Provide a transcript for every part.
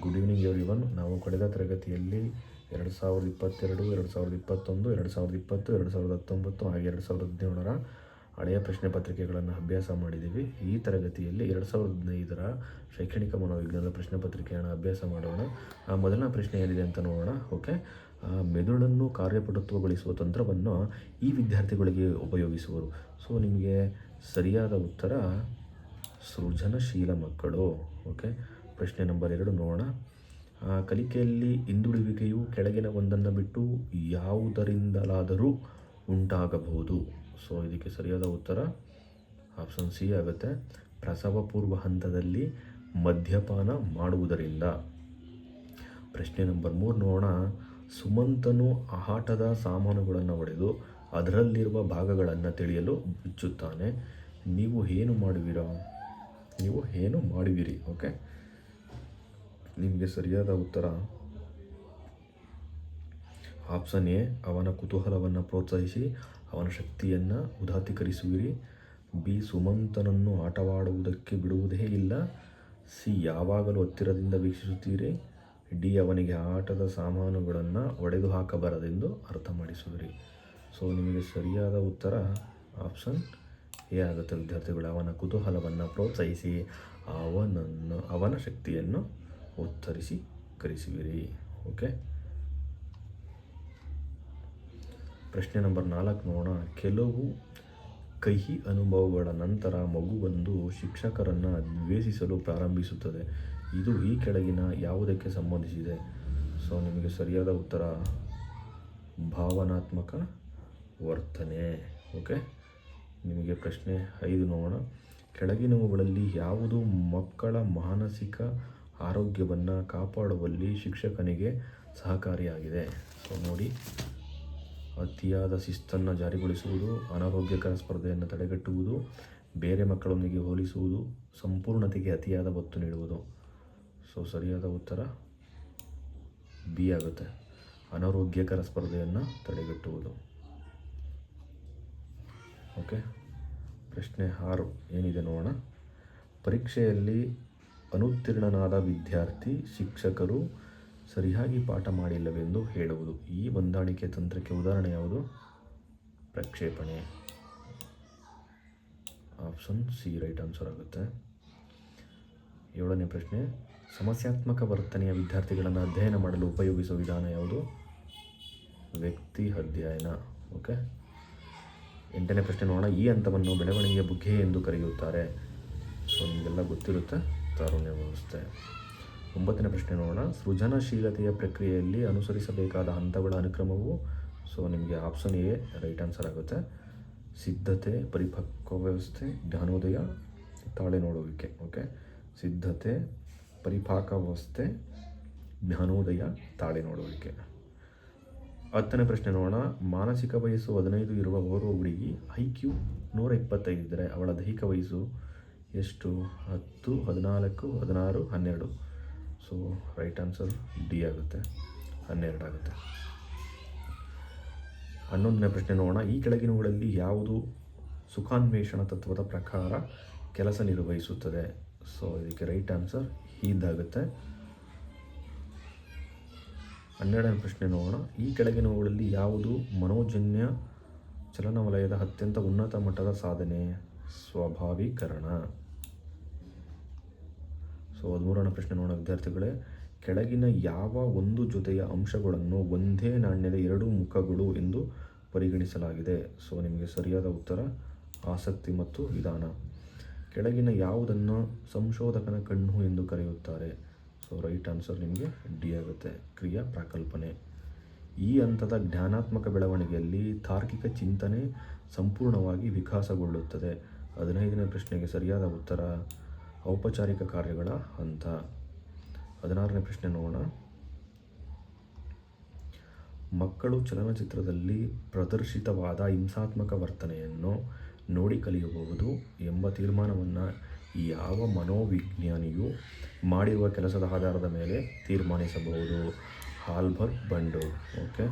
Good evening every one ನಾವು ಕಳೆದ ತರಗತಿಯಲ್ಲಿ ಎರಡು ಸಾವಿರದ ಇಪ್ಪತ್ತೆರಡು, ಎರಡು ಸಾವಿರದ ಇಪ್ಪತ್ತೊಂದು, ಎರಡು ಸಾವಿರದ ಇಪ್ಪತ್ತು, ಎರಡು ಸಾವಿರದ ಹತ್ತೊಂಬತ್ತು, ಹಾಗೆ ಎರಡು ಸಾವಿರದ ಹದಿನೇಳರ ಹಳೆಯ ಪ್ರಶ್ನೆ ಪತ್ರಿಕೆಗಳನ್ನು ಅಭ್ಯಾಸ ಮಾಡಿದ್ದೀವಿ. ಈ ತರಗತಿಯಲ್ಲಿ ಎರಡು ಸಾವಿರದ ಹದಿನೈದರ ಶೈಕ್ಷಣಿಕ ಮನೋವಿಜ್ಞಾನದ ಪ್ರಶ್ನೆ ಪತ್ರಿಕೆಯನ್ನು ಅಭ್ಯಾಸ ಮಾಡೋಣ. ಆ ಮೊದಲನೇ ಪ್ರಶ್ನೆ ಏನಿದೆ ಅಂತ ನೋಡೋಣ. ಓಕೆ? ಮೆದುಳನ್ನು ಕಾರ್ಯಪಟುತ್ವಗೊಳಿಸುವ ತಂತ್ರವನ್ನು ಈ ವಿದ್ಯಾರ್ಥಿಗಳಿಗೆ ಉಪಯೋಗಿಸುವರು. ಸೊ, ನಿಮಗೆ ಸರಿಯಾದ ಉತ್ತರ ಸೃಜನಶೀಲ ಮಕ್ಕಳು. ಓಕೆ? ಪ್ರಶ್ನೆ ನಂಬರ್ ಎರಡು ನೋಡೋಣ. ಕಲಿಕೆಯಲ್ಲಿ ಹಿಂದುಳಿವಿಕೆಯು ಕೆಳಗಿನ ಒಂದನ್ನು ಬಿಟ್ಟು ಯಾವುದರಿಂದಲಾದರೂ ಉಂಟಾಗಬಹುದು. ಸೊ ಇದಕ್ಕೆ ಸರಿಯಾದ ಉತ್ತರ ಆಪ್ಷನ್ ಸಿ ಆಗುತ್ತೆ. ಪ್ರಸವ ಪೂರ್ವ ಹಂತದಲ್ಲಿ ಮದ್ಯಪಾನ ಮಾಡುವುದರಿಂದ. ಪ್ರಶ್ನೆ ನಂಬರ್ ಮೂರು ನೋಡೋಣ. ಸುಮಂತನು ಆಟದ ಸಾಮಾನುಗಳನ್ನು ಒಡೆದು ಅದರಲ್ಲಿರುವ ಭಾಗಗಳನ್ನು ತಿಳಿಯಲು ಬಿಚ್ಚುತ್ತಾನೆ. ನೀವು ಏನು ಮಾಡುವಿರಾ? ನೀವು ಏನು ಮಾಡುವಿರಿ? ಓಕೆ ನಿಮಗೆ ಸರಿಯಾದ ಉತ್ತರ? ಆಪ್ಷನ್ ಎ, ಅವನ ಕುತೂಹಲವನ್ನು ಪ್ರೋತ್ಸಾಹಿಸಿ, ಅವನ ಶಕ್ತಿಯನ್ನು ಉದಾತ್ತೀಕರಿಸುವಿರಿ ಬಿ, ಸುಮಂತನನ್ನು ಆಟವಾಡುವುದಕ್ಕೆ ಬಿಡುವುದೇ ಇಲ್ಲ. ಸಿ, ಯಾವಾಗಲೂ ಹತ್ತಿರದಿಂದ ವೀಕ್ಷಿಸುತ್ತೀರಿ. ಡಿ, ಅವನಿಗೆ ಆಟದ ಸಾಮಾನುಗಳನ್ನು ಒಡೆದು ಹಾಕಬಾರದೆಂದು ಅರ್ಥ ಮಾಡಿಸುವಿರಿ ಸೊ, ನಿಮಗೆ ಸರಿಯಾದ ಉತ್ತರ? ಆಪ್ಷನ್ ಎ ಆಗುತ್ತೆ. ವಿದ್ಯಾರ್ಥಿಗಳು, ಅವನ ಕುತೂಹಲವನ್ನು ಪ್ರೋತ್ಸಾಹಿಸಿ, ಅವನನ್ನು, ಅವನ ಶಕ್ತಿಯನ್ನು ಉತ್ತರಿಸಿ, ಕರೆಸುವಿರಿ. ಓಕೆ? ಪ್ರಶ್ನೆ ನಂಬರ್ ನಾಲ್ಕು ನೋಡೋಣ. ಕೆಲವು ಕಹಿ ಅನುಭವಗಳ ನಂತರ ಮಗುವೊಂದು ಶಿಕ್ಷಕರನ್ನು ದ್ವೇಷಿಸಲು ಪ್ರಾರಂಭಿಸುತ್ತದೆ. ಇದು ಈ ಕೆಳಗಿನ ಯಾವುದಕ್ಕೆ ಸಂಬಂಧಿಸಿದೆ? ಸೊ, ನಿಮಗೆ ಸರಿಯಾದ ಉತ್ತರ, ಭಾವನಾತ್ಮಕ ವರ್ತನೆ. ಓಕೆ? ನಿಮಗೆ ಪ್ರಶ್ನೆ ಐದು ನೋಡೋಣ. ಕೆಳಗಿನವುಗಳಲ್ಲಿ ಯಾವುದು ಮಕ್ಕಳ ಮಾನಸಿಕ ಆರೋಗ್ಯವನ್ನು ಕಾಪಾಡುವಲ್ಲಿ ಶಿಕ್ಷಕನಿಗೆ ಸಹಕಾರಿಯಾಗಿದೆ. ಸೊ ನೋಡಿ. ಅತಿಯಾದ ಶಿಸ್ತನ್ನು ಜಾರಿಗೊಳಿಸುವುದು, ಅನಾರೋಗ್ಯಕರ ಸ್ಪರ್ಧೆಯನ್ನು ತಡೆಗಟ್ಟುವುದು, ಬೇರೆ ಮಕ್ಕಳೊಂದಿಗೆ ಹೋಲಿಸುವುದು, ಸಂಪೂರ್ಣತೆಗೆ ಅತಿಯಾದ ಒತ್ತು ನೀಡುವುದು. ಸೊ ಸರಿಯಾದ ಉತ್ತರ ಬಿ ಆಗುತ್ತೆ. ಅನಾರೋಗ್ಯಕರ ಸ್ಪರ್ಧೆಯನ್ನು ತಡೆಗಟ್ಟುವುದು. ಓಕೆ ಪ್ರಶ್ನೆ ಆರು ಏನಿದೆ ನೋಡೋಣ. ಪರೀಕ್ಷೆಯಲ್ಲಿ ಅನುತ್ತೀರ್ಣನಾದ ವಿದ್ಯಾರ್ಥಿ, ಶಿಕ್ಷಕರು ಸರಿಯಾಗಿ ಪಾಠ ಮಾಡಿಲ್ಲವೆಂದು ಹೇಳುವುದು. ಈ ಹೊಂದಾಣಿಕೆ ತಂತ್ರಕ್ಕೆ ಉದಾಹರಣೆ ಯಾವುದು? ಪ್ರಕ್ಷೇಪಣೆ. ಆಪ್ಷನ್ ಸಿ, ರೈಟ್ ಆನ್ಸರ್ ಆಗುತ್ತೆ. ಏಳನೇ ಪ್ರಶ್ನೆ. ಸಮಸ್ಯಾತ್ಮಕ ವರ್ತನೆಯ ವಿದ್ಯಾರ್ಥಿಗಳನ್ನು ಅಧ್ಯಯನ ಮಾಡಲು ಉಪಯೋಗಿಸುವ ವಿಧಾನ ಯಾವುದು? ವ್ಯಕ್ತಿ ಅಧ್ಯಯನ. ಓಕೆ. ಎಂಟನೇ ಪ್ರಶ್ನೆ ನೋಡೋಣ. ಈ ಹಂತವನ್ನು ಬೆಳವಣಿಗೆಯ ಬುಗ್ಗೆ ಎಂದು ಕರೆಯುತ್ತಾರೆ. ಸೊ ನಿಮಗೆಲ್ಲ ಗೊತ್ತಿರುತ್ತೆ. ತಾರುಣ್ಯ ವ್ಯವಸ್ಥೆ. ಒಂಬತ್ತನೇ ಪ್ರಶ್ನೆ ನೋಡೋಣ. ಸೃಜನಶೀಲತೆಯ ಪ್ರಕ್ರಿಯೆಯಲ್ಲಿ ಅನುಸರಿಸಬೇಕಾದ ಹಂತಗಳ ಅನುಕ್ರಮವು? ಸೊ ನಿಮಗೆ ಆಪ್ಷನ್ ಎ ರೈಟ್ ಆನ್ಸರ್ ಆಗುತ್ತೆ. ಸಿದ್ಧತೆ, ಪರಿಪಕ್ವ ವ್ಯವಸ್ಥೆ, ಜ್ಞಾನೋದಯ, ತಾಳೆ ನೋಡುವಿಕೆ ಓಕೆ ಸಿದ್ಧತೆ ಪರಿಪಾಕಾವಸ್ಥೆ ಜ್ಞಾನೋದಯ, ತಾಳೆ ನೋಡುವಿಕೆ. ಹತ್ತನೇ ಪ್ರಶ್ನೆ ನೋಡೋಣ. ಮಾನಸಿಕ ವಯಸ್ಸು ಹದಿನೈದು ಇರುವ ಓರ್ವ ಹುಡುಗಿ ಐ ಕ್ಯೂ ನೂರ ಇಪ್ಪತ್ತೈದು ಅವಳ ದೈಹಿಕ ವಯಸ್ಸು? ಎಷ್ಟು? ಹತ್ತು, ಹದಿನಾಲ್ಕು, ಹದಿನಾರು, ಹನ್ನೆರಡು. ಸೊ ರೈಟ್ ಆನ್ಸರ್ ಡಿ ಆಗುತ್ತೆ, ಹನ್ನೆರಡು ಆಗುತ್ತೆ. ಹನ್ನೊಂದನೇ ಪ್ರಶ್ನೆ ನೋಡೋಣ. ಈ ಕೆಳಗಿನವುಗಳಲ್ಲಿ ಯಾವುದು ಸುಖಾನ್ವೇಷಣ ತತ್ವದ ಪ್ರಕಾರ ಕೆಲಸ ನಿರ್ವಹಿಸುತ್ತದೆ? ಸೊ ಇದಕ್ಕೆ ರೈಟ್ ಆನ್ಸರ್ ಹೀದಾಗುತ್ತೆ ಹನ್ನೆರಡನೇ ಪ್ರಶ್ನೆ ನೋಡೋಣ. ಈ ಕೆಳಗಿನವುಗಳಲ್ಲಿ ಯಾವುದು ಮನೋಜನ್ಯ ಚಲನವಲಯದ ಅತ್ಯಂತ ಉನ್ನತ ಮಟ್ಟದ ಸಾಧನೆ? ಸ್ವಾಭಾವೀಕರಣ. ಸೊ ಹದಿಮೂರನೇ ಪ್ರಶ್ನೆ ನೋಡೋಣ ವಿದ್ಯಾರ್ಥಿಗಳೇ. ಕೆಳಗಿನ ಯಾವ ಒಂದು ಜೊತೆಯ ಅಂಶಗಳನ್ನು ಒಂದೇ ನಾಣ್ಯದ ಎರಡು ಮುಖಗಳು ಎಂದು ಪರಿಗಣಿಸಲಾಗಿದೆ? ಸೊ ನಿಮಗೆ ಸರಿಯಾದ ಉತ್ತರ, ಆಸಕ್ತಿ ಮತ್ತು ವಿಧಾನ. ಕೆಳಗಿನ ಯಾವುದನ್ನು ಸಂಶೋಧಕನ ಕಣ್ಣು ಎಂದು ಕರೆಯುತ್ತಾರೆ? ಸೊ ರೈಟ್ ಆನ್ಸರ್ ನಿಮಗೆ ಡಿ ಆಗುತ್ತೆ. ಕ್ರಿಯಾ ಪ್ರಾಕಲ್ಪನೆ. ಈ ಹಂತದ ಜ್ಞಾನಾತ್ಮಕ ಬೆಳವಣಿಗೆಯಲ್ಲಿ ತಾರ್ಕಿಕ ಚಿಂತನೆ ಸಂಪೂರ್ಣವಾಗಿ ವಿಕಾಸಗೊಳ್ಳುತ್ತದೆ. ಹದಿನೈದನೇ ಪ್ರಶ್ನೆಗೆ ಸರಿಯಾದ ಉತ್ತರ ಔಪಚಾರಿಕ ಕಾರ್ಯಗಳ ಹಂತ. ಹದಿನಾರನೇ ಪ್ರಶ್ನೆ ನೋಡೋಣ. ಮಕ್ಕಳು ಚಲನಚಿತ್ರದಲ್ಲಿ ಪ್ರದರ್ಶಿತವಾದ ಹಿಂಸಾತ್ಮಕ ವರ್ತನೆಯನ್ನು ನೋಡಿ ಕಲಿಯಬಹುದು ಎಂಬ ತೀರ್ಮಾನವನ್ನು ಯಾವ ಮನೋವಿಜ್ಞಾನಿಯು ಮಾಡಿರುವ ಕೆಲಸದ ಆಧಾರದ ಮೇಲೆ ತೀರ್ಮಾನಿಸಬಹುದು? ಹಾಲ್ಬರ್ಟ್ ಬಂಡು. ಓಕೆ.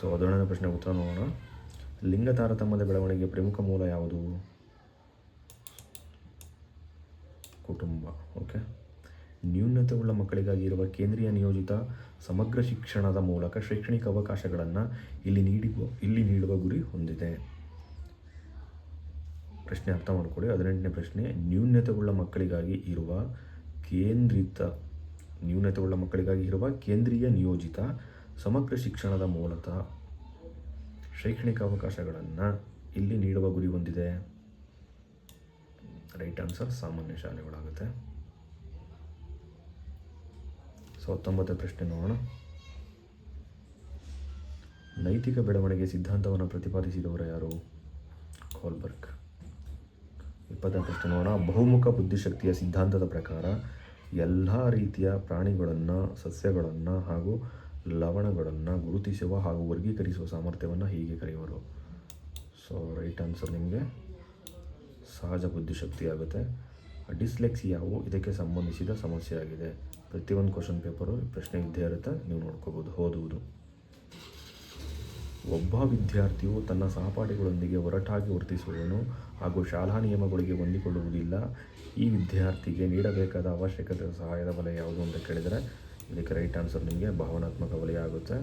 ಸೊ ಹದಿನೇಳನೇ ಪ್ರಶ್ನೆ ಉತ್ತರ ನೋಡೋಣ. ಲಿಂಗ ತಾರತಮ್ಯದ ಬೆಳವಣಿಗೆ ಪ್ರಮುಖ ಮೂಲ ಯಾವುದು? ಕುಟುಂಬ ಓಕೆ ನ್ಯೂನತೆಯುಳ್ಳ ಮಕ್ಕಳಿಗಾಗಿ ಇರುವ ಕೇಂದ್ರೀಯ ನಿಯೋಜಿತ ಸಮಗ್ರ ಶಿಕ್ಷಣದ ಮೂಲಕ ಶೈಕ್ಷಣಿಕ ಅವಕಾಶಗಳನ್ನು ಇಲ್ಲಿ ನೀಡಿ ಇಲ್ಲಿ ನೀಡುವ ಗುರಿ ಹೊಂದಿದೆ. ಪ್ರಶ್ನೆ ಅರ್ಥ ಮಾಡಿಕೊಳ್ಳಿ ಹದಿನೆಂಟನೇ ಪ್ರಶ್ನೆ ನ್ಯೂನತೆವುಳ್ಳ ಮಕ್ಕಳಿಗಾಗಿ ಇರುವ ಕೇಂದ್ರಿತ ನ್ಯೂನತೆವುಳ್ಳ ಮಕ್ಕಳಿಗಾಗಿ ಇರುವ ಕೇಂದ್ರೀಯ ನಿಯೋಜಿತ ಸಮಗ್ರ ಶಿಕ್ಷಣದ ಮೂಲಕ ಶೈಕ್ಷಣಿಕ ಅವಕಾಶಗಳನ್ನು ಇಲ್ಲಿ ನೀಡುವ ಗುರಿ ಹೊಂದಿದೆ. ರೈಟ್ ಆನ್ಸರ್ ಸಾಮಾನ್ಯ ಶಾಲೆಗಳಾಗುತ್ತೆ. ಸೊ, ಹತ್ತೊಂಬತ್ತನೇ ಪ್ರಶ್ನೆ ನೋಡೋಣ. ನೈತಿಕ ಬೆಳವಣಿಗೆ ಸಿದ್ಧಾಂತವನ್ನು ಪ್ರತಿಪಾದಿಸಿದವರು ಯಾರು? ಕೋಲ್ಬರ್ಗ್. ಇಪ್ಪತ್ತನೇ ಪ್ರಶ್ನೆ ನೋಡೋಣ. ಬಹುಮುಖ ಬುದ್ಧಿಶಕ್ತಿಯ ಸಿದ್ಧಾಂತದ ಪ್ರಕಾರ ಎಲ್ಲ ರೀತಿಯ ಪ್ರಾಣಿಗಳನ್ನು, ಸಸ್ಯಗಳನ್ನು ಹಾಗೂ ಲವಣಗಳನ್ನು ಗುರುತಿಸುವ ಹಾಗೂ ವರ್ಗೀಕರಿಸುವ ಸಾಮರ್ಥ್ಯವನ್ನು ಹೀಗೆ ಕರೆಯುವರು. ಸೊ ರೈಟ್ ಆನ್ಸರ್ ನಿಮಗೆ ಸಹಜ ಬುದ್ಧಿಶಕ್ತಿ ಆಗುತ್ತೆ ಡಿಸ್ಲೆಕ್ಸಿಯಾವು ಇದಕ್ಕೆ ಸಂಬಂಧಿಸಿದ ಸಮಸ್ಯೆಯಾಗಿದೆ. ಪ್ರತಿಯೊಂದು ಕ್ವಶನ್ ಪೇಪರು ಪ್ರಶ್ನೆ ಇದ್ದೇ ಇರುತ್ತೆ, ನೀವು ನೋಡ್ಕೋಬೋದು, ಓದುವುದು. ಒಬ್ಬ ವಿದ್ಯಾರ್ಥಿಯು ತನ್ನ ಸಹಪಾಠಿಗಳೊಂದಿಗೆ ಒರಟಾಗಿ ವರ್ತಿಸುವವನು ಹಾಗೂ ಶಾಲಾ ನಿಯಮಗಳಿಗೆ ಹೊಂದಿಕೊಳ್ಳುವುದಿಲ್ಲ. ಈ ವಿದ್ಯಾರ್ಥಿಗೆ ನೀಡಬೇಕಾದ ಅವಶ್ಯಕತೆ ಸಹಾಯದ ಬಲ ಯಾವುದು ಅಂತ ಕೇಳಿದರೆ ಇದಕ್ಕೆ ರೈಟ್ ಆನ್ಸರ್ ನಿಮಗೆ ಭಾವನಾತ್ಮಕ ವಲಯ ಆಗುತ್ತೆ.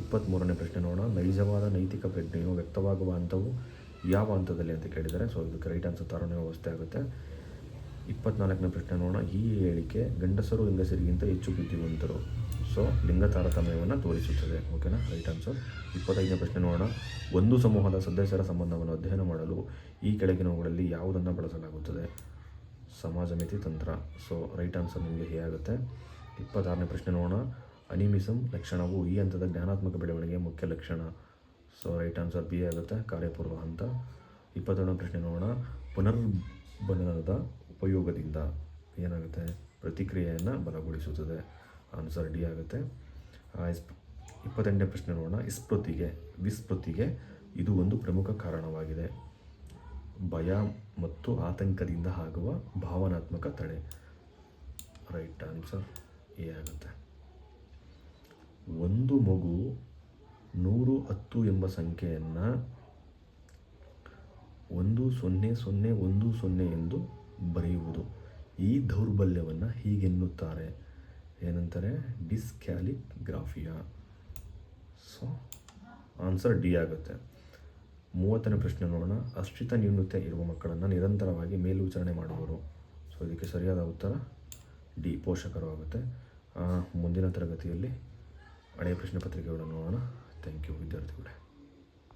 ಇಪ್ಪತ್ತ್ಮೂರನೇ ಪ್ರಶ್ನೆ ನೋಡೋಣ. ನೈಜವಾದ ನೈತಿಕ ಪ್ರಜ್ಞೆಯು ವ್ಯಕ್ತವಾಗುವ ಹಂತವು ಯಾವ ಹಂತದಲ್ಲಿ ಅಂತ ಕೇಳಿದರೆ ಸೊ ಇದಕ್ಕೆ ರೈಟ್ ಆನ್ಸರ್ ತಾರಣ ವ್ಯವಸ್ಥೆ ಆಗುತ್ತೆ. ಇಪ್ಪತ್ನಾಲ್ಕನೇ ಪ್ರಶ್ನೆ ನೋಡೋಣ. ಈ ಹೇಳಿಕೆ ಗಂಡಸರು ಹೆಂಗಸರಿಗಿಂತ ಹೆಚ್ಚು ಬುದ್ಧಿವಂತರು. ಸೊ ಲಿಂಗ ತಾರತಮ್ಯವನ್ನು ತೋರಿಸುತ್ತದೆ. ಓಕೆನಾ ರೈಟ್ ಆನ್ಸರ್ ಇಪ್ಪತ್ತೈದನೇ ಪ್ರಶ್ನೆ ನೋಡೋಣ. ಒಂದು ಸಮೂಹದ ಸದಸ್ಯರ ಸಂಬಂಧವನ್ನು ಅಧ್ಯಯನ ಮಾಡಲು ಈ ಕೆಳಗಿನವುಗಳಲ್ಲಿ ಯಾವುದನ್ನು ಬಳಸಲಾಗುತ್ತದೆ? ಸಮಾಜ ಮಿತಿ ತಂತ್ರ. ಸೊ ರೈಟ್ ಆನ್ಸರ್ ನಿಮಗೆ ಹೇ ಆಗುತ್ತೆ ಇಪ್ಪತ್ತಾರನೇ ಪ್ರಶ್ನೆ ನೋಡೋಣ. ಅನಿಮಿಸಮ್ ಲಕ್ಷಣವು ಈ ಹಂತದ ಜ್ಞಾನಾತ್ಮಕ ಬೆಳವಣಿಗೆ ಮುಖ್ಯ ಲಕ್ಷಣ. ಸೊ ರೈಟ್ ಆನ್ಸರ್ ಬಿ ಆಗುತ್ತೆ, ಕಾರ್ಯಪೂರ್ವ ಹಂತ. ಇಪ್ಪತ್ತೇಳನೇ ಪ್ರಶ್ನೆ ನೋಡೋಣ. ಪುನರ್ಬನನದ ಉಪಯೋಗದಿಂದ ಏನಾಗುತ್ತೆ? ಪ್ರತಿಕ್ರಿಯೆಯನ್ನು ಬಲಗೊಳಿಸುತ್ತದೆ. ಆನ್ಸರ್ ಡಿ ಆಗುತ್ತೆ. ಇಪ್ಪತ್ತೆಂಟನೇ ಪ್ರಶ್ನೆ ನೋಡೋಣ. ಇಸ್ಪೃತಿಗೆ ವಿಸ್ಮೃತಿಗೆ ಇದು ಒಂದು ಪ್ರಮುಖ ಕಾರಣವಾಗಿದೆ. ಭಯ ಮತ್ತು ಆತಂಕದಿಂದ ಆಗುವ ಭಾವನಾತ್ಮಕ ತಡೆ. ರೈಟ್ ಆನ್ಸರ್ ಎ ಆಗುತ್ತೆ ಒಂದು ಮಗು ನೂರು ಹತ್ತು ಎಂಬ ಸಂಖ್ಯೆಯನ್ನು ಒಂದು ಸೊನ್ನೆ ಸೊನ್ನೆ ಒಂದು ಸೊನ್ನೆ ಎಂದು ಬರೆಯುವುದು. ಈ ದೌರ್ಬಲ್ಯವನ್ನು ಹೀಗೆನ್ನುತ್ತಾರೆ. ಏನಂತಾರೆ? ಡಿಸ್ಕ್ಯಾಲಿಗ್ರಾಫಿಯಾ. ಸೊ, ಆನ್ಸರ್ ಡಿ ಆಗುತ್ತೆ. ಮೂವತ್ತನೇ ಪ್ರಶ್ನೆ ನೋಡೋಣ. ಅಶ್ಚಿತ ನ್ಯೂನತೆ ಇರುವ ಮಕ್ಕಳನ್ನು ನಿರಂತರವಾಗಿ ಮೇಲ್ವಿಚಾರಣೆ ಮಾಡುವರು ಸೊ, ಇದಕ್ಕೆ ಸರಿಯಾದ ಉತ್ತರ ಡಿ ಪೋಷಕರು ಆಗುತ್ತೆ ಮುಂದಿನ ತರಗತಿಯಲ್ಲಿ ಹಳೆಯ ಪ್ರಶ್ನೆ ಪತ್ರಿಕೆಗಳನ್ನು ನೋಡೋಣ. ಥ್ಯಾಂಕ್ ಯು ವಿದ್ಯಾರ್ಥಿಗಳೇ.